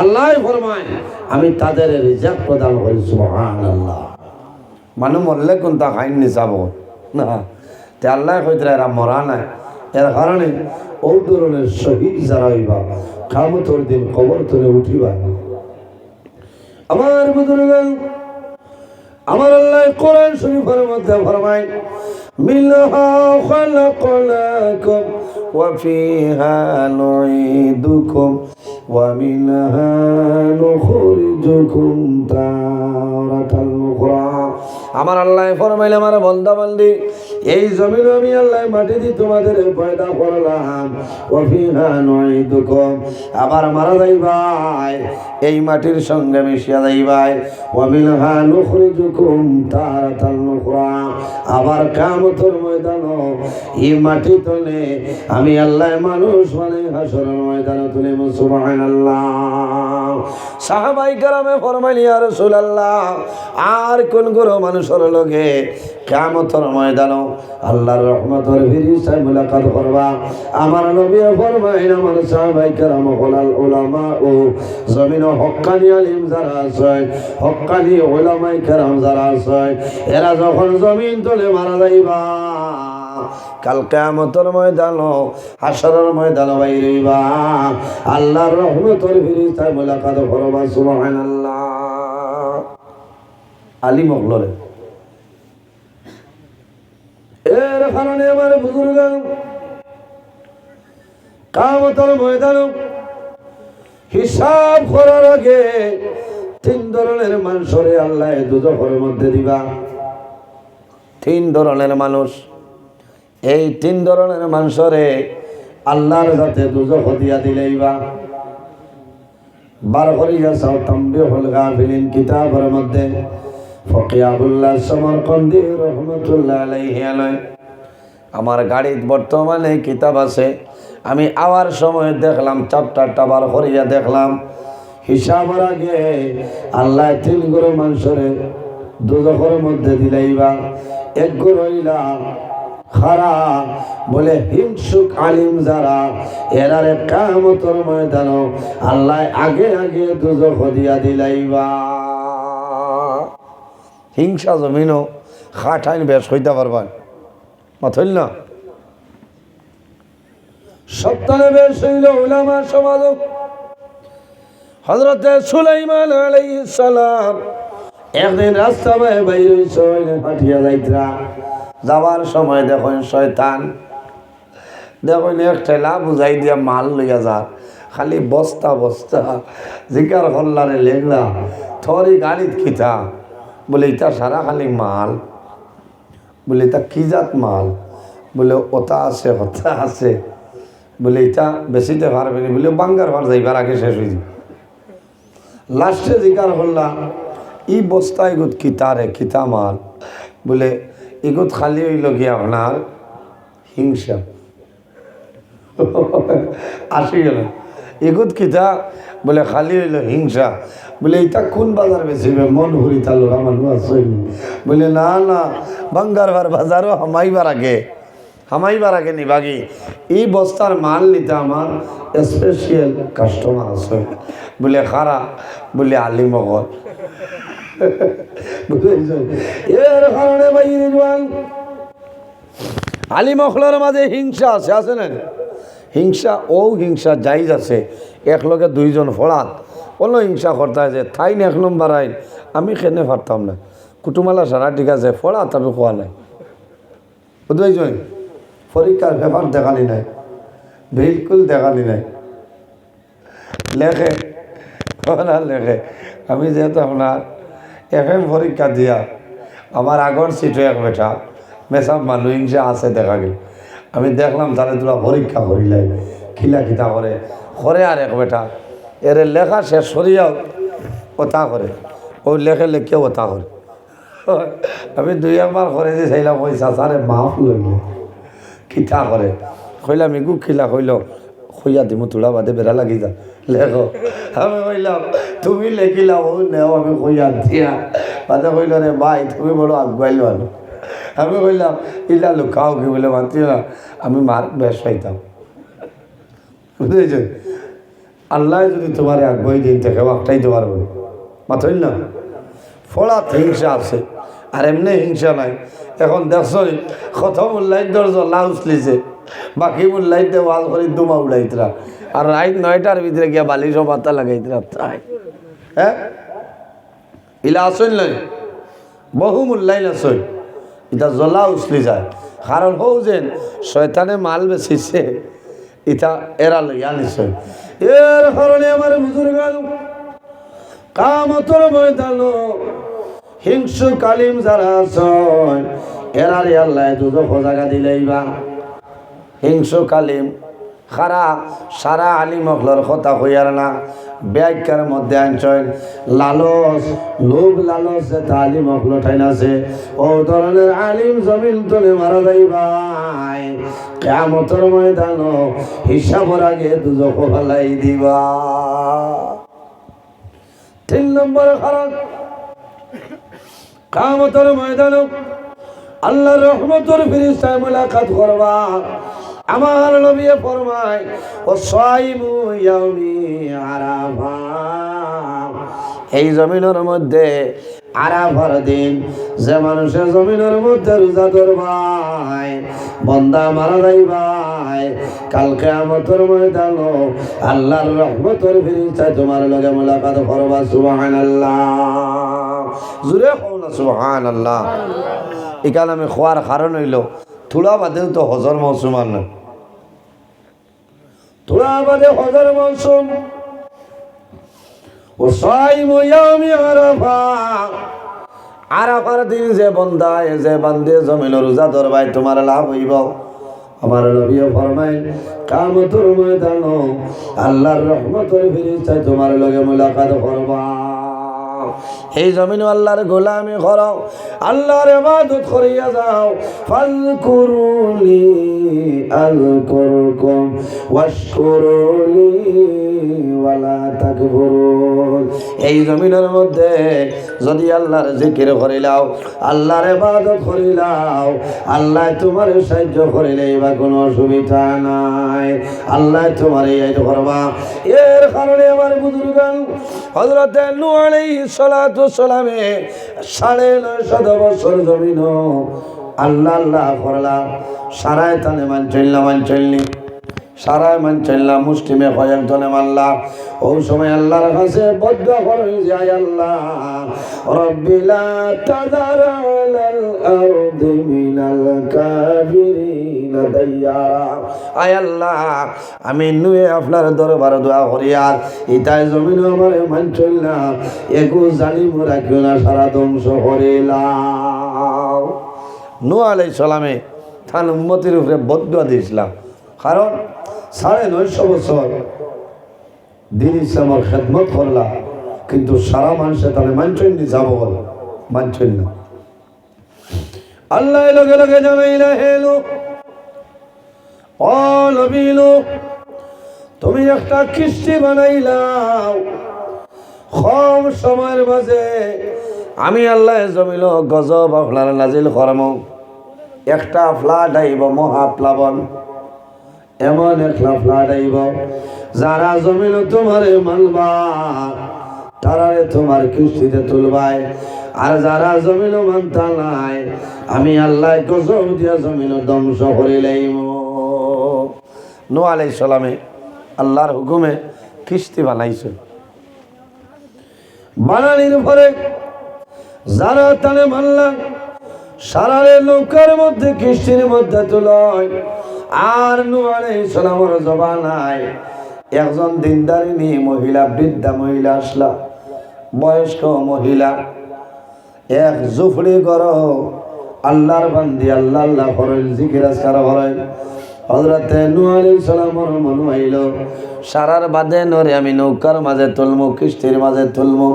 আল্লাহ ফরমায়, আমি তাদের রিজাক প্রদান করি মানুষ মরলে কোন তা খাইন নি না। তে আল্লাহ কইতরা এরা মরা নাই। এর কারণে ও ধরনের শহীদ যারা হইবা, কামতর দিন কবর তুলে উঠিবা। আমার বুজুর্গান আমার আল্লাহ কোরআন শরীফের মধ্যে ফরমায় মিনহা خلقناكم وفيها نعيدكم ومنها نخرجكم تارة أخرى আমার আল্লাহ ফরমাইলে আমার বন্ধা বান্দি এই জমিন আমি আল্লাহ মাটি দিয়ে তোমাদের পয়দা করলাম। ওয়া ফিহা নুঈদুকুম আবার মারা যাইবাই এই মাটির সঙ্গে মিশিয়া যাইবাই ওয়া মিনহা নুখরিজুকুম তারাতাল উখরা আবার কামতের ময়দান এই মাটি তলে আমি আল্লাহ মানুষ মানে হাসরের ময়দানে তুলে সুবহানাল্লাহ। সাহাবাই কারামে ফরমাইলি আর রাসূলুল্লাহ, আর কোন গুরু মানুষের লগে কিয়ামতের ময়দান আল্লাহর রহমতের ফিরিস্তায় মুলাকাত করবা। আমার নবী ফরমাইল আমার সাহাবাই কারাম হলাল উলামা ও জমিন হক্কানি আলিম যারা আছে, হক্কানি ওলামাই কারাম যারা আছে, এরা যখন জমিন তলে মারা যাইবা, কাল কেমতর ময়দান হাসরের ময়দান বাইরিবা আল্লাহর রহমতের ফিরিস্তায় মুলাকাত করবা, সুবহানাল্লাহ। আলী মগলরে। এর আমার বুজুর্গ কামতর ময়দান হিসাব করার আগে তিন ধরনের মানুষরে আল্লাহ দুজখের মধ্যে দিবা। তিন ধরনের মানুষ। এই তিন ধরনের মানুষরে আল্লাহর সাথে দুজখ দিয়া দিলেইবা বার করিয়া চাও তাম্বি হল কিতাবের মধ্যে আমার গাড়িত বর্তমানে কিতাব আছে। আমি আওয়ার সময় দেখলাম চ্যাপ্টারটা বার করিয়া দেখলাম। হিসাবের আগে আল্লাহ তিন গুরু মানুষরে দুজখের মধ্যে দিলাইবা। এক গুরু খারা, বলে, হিংসুক আলিম যারা, এরারে কামতর ময়দান আল্লাহ আগে আগে দুজখ দিয়া দিলাইবা। হিংসা জমিনও খাটাইন বেশ হইতে পারবেন। মাথইল না? সপ্তাহে বেশ হইল উলামা সমাজ হজরতে সুলাইমান আলাইহিস সালাম একদিন রাস্তা বাই বাইর হাঁটিয়া যাইতরা। যাওয়ার সময় দেখুন শয়তান। দেখুন এক ঠেলা বুঝাই দিয়া মাল লইয়া যার। খালি বস্তা বস্তা জিকার হল্লারে লেগলা থরি গাড়িত খিতা বলে ইটা সারা খালি মাল। বলে এটা কি জাত মাল? বলে ওটা আছে হতা আছে। বলে এটা বেশিতে পারবে না বলে, বাঙ্গার ভার যাইবার আগে শেষ হয়ে যাবে লাস্টে জিকার হল্লা, ই বস্তা এগুত কিতা রে, কিতা মাল? বলে, এগুত খালি হইল কি আপনার হিংসা। আসি গেল এগুত কিতা? বলে খালি হইল হিংসা। বলে এটা কোন বাজার বেচিবে মন ঘুরি তালো মানুষ আছে বলে, না না, বাঙ্গার ভার বাজারও হামাইবার আগে হামাইবার আগে নিবাগি এই বস্তার মাল নিতে আমার স্পেশাল কাস্টমার আছে। বলে, খারা। বলে আলিমগর এর কারণে মাঝে হিংসা আছে আছে না? হিংসা ও হিংসা জাইজ আছে। একলগে দুইজন ফড়াত কোনো হিংসা করতে যে, থাইন এক নম্বর আইন। আমি সেনে পারতাম না? কুটুমালা সারা ঠিক আছে ফড়াত আমি খোয়া নাই। বুঝতে পরীক্ষার ব্যাপার দেখালি নাই। বিলকুল দেখালি নাই। লেখে লেখে, আমি যেহেতু আপনার এফ এম পরীক্ষা দিয়া আমার আগর সিটে এক বেটা মেসাব মানুষ হিংসা আছে দেখা গেল। আমি দেখলাম তাহলে তোরা পরীক্ষা করিলাই খিলা খিতা করে। করে আর এক বেটা, এর লেখা শেষ করিয়াও ওতা করে। ওই লেখে লেখে ওতা করে। আমি দুই একবার করে যে চাইলাম ওই চাচারে মাফ লইল, খিতা করে। কইলাম, ইগু খিলা কইল, খুইয়া দিমু, তোলা বাদে বেড়া লাগি যা। লেখো, আমি কইলাম, তুমি লেখিলা, ও নেও, আমি খুইয়া দিয়া। বাদে কইল রে ভাই, তুমি বড় আগুয়াইল আনো আমি বললাম, ইলা লুকাও কি বলে মানছি আমি মার বেশ, পাইতাম। বুঝেছেন আল্লাহ যদি তোমার আগ্রহী দিন থেকে একটাইতে পারব। মাথইল না? ফলাত হিংসা আছে, আর এমনি হিংসা নাই। এখন দেখছ কত মূল্যায় দরজ লাউস লিছে বাকি মূল্যাইতে ওয়াজ করে দুমা উড়াইতরা, আর রাইত নয়টার ভিতরে গিয়া বালিশ পাতা লাগাইতরা, তাই। হ্যাঁ? ইলা আসইল নাই, বহু মূল্যাইন আসইল ইটা জ্বলা উছলি যায়। কারণ হৌ যেন শয়তানে মাল বেচিছে ইটা এরা লইয়া নিশ্চয় এর কারণে আমার বুজুর্গ কামতর ময়দান হিংসু কালিম যারা এরারে আল্লাহ দুজো জায়গা দিলেইবা হিংসু কালিম সারা সারা আলী মখলর কথা হইয়ার না। ব্যাখ্যার মধ্যে আনছেন, লালস, লোভ লালস যে আলী মখল ঠাইন ও ধরনের আলিম জমিন তলে মারা যাইবাই কেমতর ময়দান হিসাবর আগে দুজো ফেলাই দিবা। তিন নম্বর কারণ কামতর ময়দান আল্লাহ রহমতর ফিরিস্তায় মুলাকাত করবা। আমার নবী ফরমায় ও সাইমু ইয়াউমি আরাফা। এই জমিনের মধ্যে আরাফার দিন, যে মানুষের জমিনের মধ্যে রোজা ধরবাই বন্দা মারা যাইবাই কালকে আমতর ময়দান আল্লাহর রহমতর ফিরিস্তায় তোমার লগে মুলাকাত করবা, সুবহানাল্লাহ। জুড়ে কও না সুবহানাল্লাহ। এখানে আমি খোয়ার কারণ হইল বাদেও তো হজর মৌসুম আর না থোড়া বাদে হজর মৌসুম। ও সাইম ইয়ামি আরাফা। আরাফার দিন যে বন্দায়, যে বান্দে জমিন রোজা ধরবাই তোমার লাভ হইব। আমার নবীও ফরমাই কামতুর ময়দান আল্লাহর রহমতের ফিরিস্তায় তোমার লগে মুলাকাত করবা এই জমিন আল্লাহর গোলামি করো আল্লাহর ইবাদত করিয়া যাও। ফাজকুরুনি আযকুরকুম ওয়াশকুরুনি ওয়ালা তাকফুরুন এই জমিনের মধ্যে যদি আল্লাহর জিকির করিলাও আল্লাহর ইবাদত করিলাও আল্লাহ তোমার সাহায্য করিলে বা কোনো অসুবিধা নাই। আল্লাহ তোমার এই করবা এর কারণে আমার বুজুর্গান হজরত নূ আলাইহিস সালাতু সালামে সাড়ে নয়শত বছর জমিন আল্লাহ আল্লাহ করলাম সারায় তানে মান চললা মান চললি সারায় মান চললাম মুষ্টিমে ভয়ান তনে মানলাম ওই সময় আল্লাহর কাছে বদ্ধ করে যায় আল্লাহ। রব্বিলা তাদার আলাল আরদি মিনাল কাফিরিন আয় আল্লাহ, আমি নুয়ে আপনার দরবার দোয়া করি আর ইতাই জমিন আমার মান চললাম এগু জানি মোরা কেউ না, সারা ধ্বংস করিলাম নু আলাই সালামে থান উম্মতির উপরে বদুয়া দিয়েছিলাম। কারণ সাড়ে নয়শো বছর দিন ইসলামের খেদমত করলাম, কিন্তু সারা মানুষে তাহলে মানছেন নি যাব বল মানছেন না। আল্লাহ লগে লগে হেলো নবীলো তুমি একটা কিস্তি বানাইলাও। কম সময়ের মাঝে আমি আল্লাহ জমিল গজব আপনার নাজিল করম। একটা ফ্লাট আইব মহাপ্লাবন এমন একটা ফ্লাড আইব যারা জমিল তোমারে মানবা, তারারে তোমার কিস্তিতে তুলবাই। আর যারা জমিল মানতা নাই, আমি আল্লাহ গজব দিয়া জমিল ধ্বংস করিলাইম নো আলাই সালামে আল্লাহর হুকুমে কিস্তি বানাইছে। বানানির পরে যারা তানে মানলাম সারারে নৌকার মধ্যে কিস্তির মধ্যে তুলয় আর নুয়ারে সালামর জবানায় একজন দিনদারিনী মহিলা, বৃদ্ধা মহিলা আসলা। বয়স্ক মহিলা। এক জুফড়ি কর আল্লাহর বান্দি, আল্লাহ আল্লাহ করেন জিকির, আজকার করেন হজরতে নু আলী সালামর মনু আইল সারার বাদে নরে আমি নৌকার মাঝে তুলমু কিস্তির মাঝে তুলমু।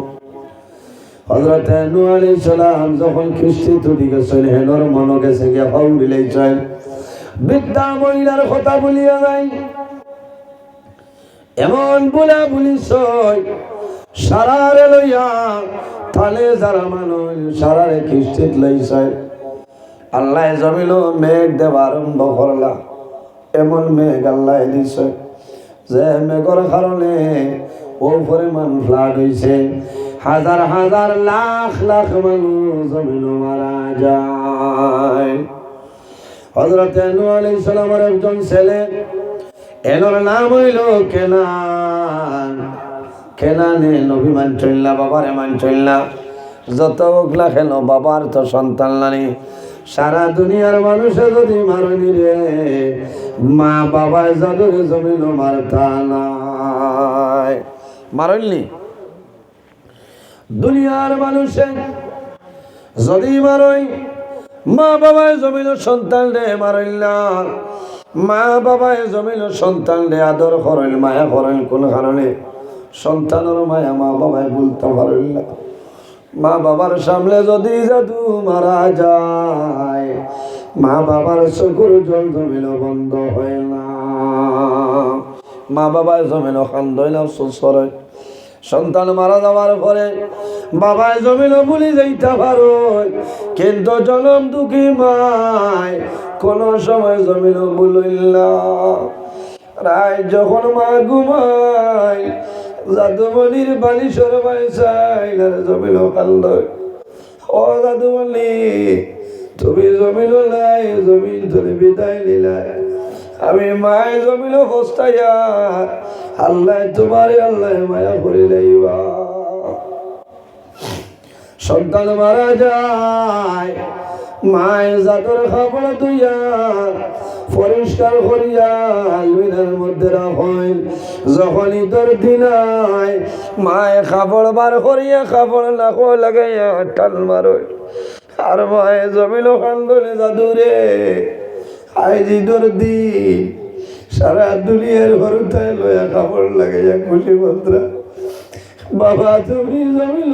হজরতে নু আলী সালাম যখন কিস্তি তুলি গেছেন হেনর মন গেছে গিয়া ফাউ দিলেইছেন বৃদ্ধা মহিলার কথা বলিয়া নাই এমন বলে বলিস, সারারে লইয়া, তালে যারা মানুষ সারারে কিস্তিত লইছে আল্লাহ জমিল মেঘ দেওয়া আরম্ভ করলা। এমন মেঘ আল্লাহ দিছে, যে মেঘর কারণে ও পরিমাণ ফ্লাড হয়েছে হাজার হাজার লাখ লাখ মানুষ জমিল মারা যায়। হজরত আলী সালামের একজন ছেলে এলোর নাম হইল কেনান। কেনানে নবী মান চললা বাবারে মান চললা যত ওগলা খেল বাবার তো সন্তান নানি। সারা দুনিয়ার মানুষে যদি মারনি রে, মা বাবায় যাদের জমিল মারতা নাই। মারলি দুনিয়ার মানুষে। যদি মারই, মা বাবায় জমিল সন্তান রে মারইলা মা বাবায় জমিল সন্তান রে আদর করেন, মায়া করেন, কোন কারণে? সন্তানের মায়া মা বাবায় বলতে পারল না। মা বাবার সামনে যদি জাদু মারা যায়, মা বাবার চকুর জল জমিল বন্ধ হয় না। মা বাবায় জমিল খান্দই না সুসরে সন্তান মারা যাওয়ার পরে বাবায় জমিল বলি যাইতে পারো কিন্তু জনম দুঃখী মায় কোন সময় জমিল বলিল রায় যখন মা ঘুমায়, জাদুমণির বালিশর চাই জমিল কান্দ ও জাদুমণি, তুমি জমিল লাই, জমিন তুমি বিদায় নিলাই আমি মায় জমিল বস্তাইয়া আল্লাহ তোমার, আল্লাহ মায়া করে লাইবা। সন্তান মারা যায়, মায়ের জাদর খাবার তুইয়া পরিষ্কার করিয়া মধ্যে যখনই তোর দিনায় মায়ে খাবড় বার করিয়া খাবড় লাখো লাগাইয়া টান মারো আর মায়ে জমিল কান্দনে জাদুরে। আইজি তোর দিন সারা দুনিয়ার ভরতায় লয়া খাবড় লাগাইয়া খুশি মন্ত্রা বাবা, তুমি জমিল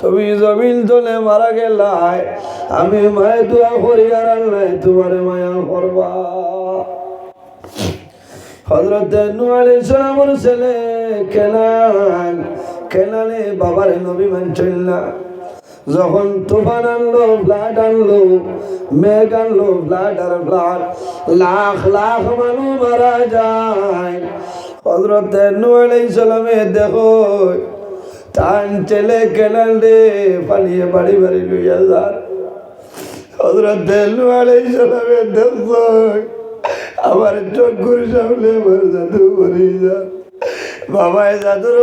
তুমি জমিন তোলে মারা গেলাই। আমি মায়ে দোয়া করি আর নাই তোমার মায়া করবা। হজরত আমার ছেলে কেনান কেনানে বাবার নবী মানছিল না। যখন তুফান আনলো ফ্লাড আনলো, মেঘ আনলো ফ্লাড আর ফ্লাড লাখ লাখ মানুষ মারা যায়। হজরত সালামে দেখো, টান ছেলে কেনাল রে, পালিয়ে বাড়ি বাড়ি লইয়া যার হজরত সালামে দেখো, আমার চোখ করে সামনে আমার জাদু করি যা বাবায় জাদুর